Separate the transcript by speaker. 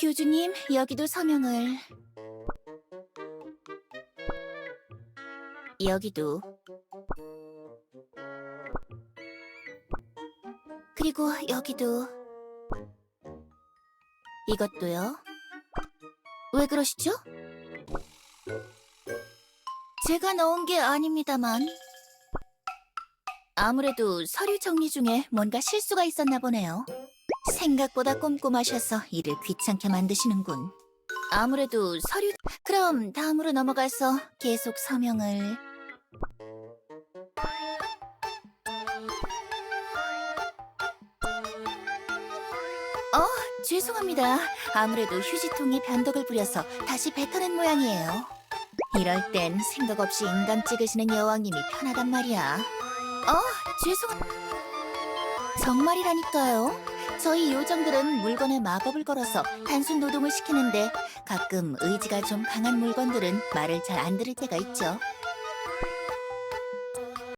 Speaker 1: 교주님, 여기도 서명을. 여기도. 그리고 여기도. 이것도요. 왜 그러시죠? 제가 넣은 게 아닙니다만. 아무래도 서류 정리 중에 뭔가 실수가 있었나 보네요. 생각보다 꼼꼼하셔서 일을 귀찮게 만드시는군. 아무래도 서류... 그럼 다음으로 넘어가서 계속 서명을... 어, 죄송합니다. 아무래도 휴지통이 변덕을 부려서 다시 뱉어낸 모양이에요. 이럴 땐 생각 없이 인감 찍으시는 여왕님이 편하단 말이야. 어, 죄송... 정말이라니까요. 저희 요정들은 물건에 마법을 걸어서 단순 노동을 시키는데 가끔 의지가 좀 강한 물건들은 말을 잘 안 들을 때가 있죠.